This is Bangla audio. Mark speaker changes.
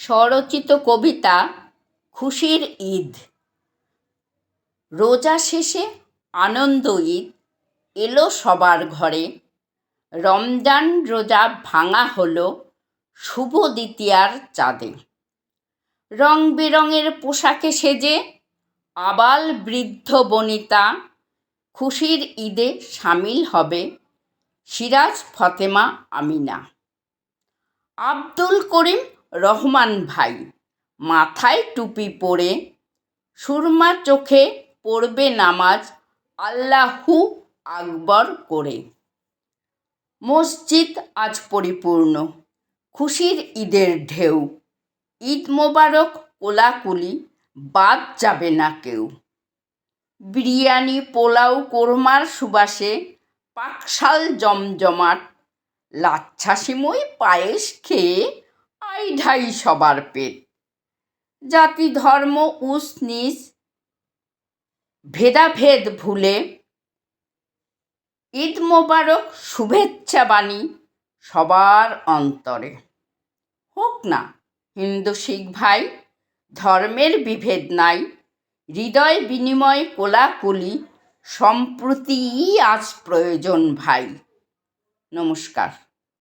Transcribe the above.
Speaker 1: স্বরচিত কবিতা খুশির ঈদ। রোজা শেষে আনন্দ ঈদ, এলো সবার ঘরে। রমজান রোজা ভাঙা হলো শুভ দ্বিতীয়ার চাঁদে। রং বেরঙের পোশাকে সেজে আবাল বৃদ্ধ বনিতা খুশির ঈদে সামিল হবে সিরাজ ফতেমা আমিনা। আব্দুল করিম রহমান ভাই, মাথায় টুপি পরে সুরমা চোখে পড়বে নামাজ আল্লাহু আকবর করে। মসজিদ আজ পরিপূর্ণ, খুশির ঈদের ঢেউ। ঈদ মোবারক, কোলাকুলি, বাদ যাবে না কেউ। বিরিয়ানি, পোলাও, কোরমার সুবাসে পাকশাল জমজমাট লাচ্ছা সিমুই পায়েস খেয়ে ঢাই সবার পেট। জাতি, ধর্ম, উস, নিস, ভেদাভেদ ভুলে ঈদ মোবারক, শুভেচ্ছা বাণী সবার অন্তরে। হোক না, হিন্দু, শিখ ভাই, ধর্মের বিভেদ নাই, হৃদয় বিনিময় কোলাকুলি সম্প্রতিই আজ প্রয়োজন ভাই। নমস্কার।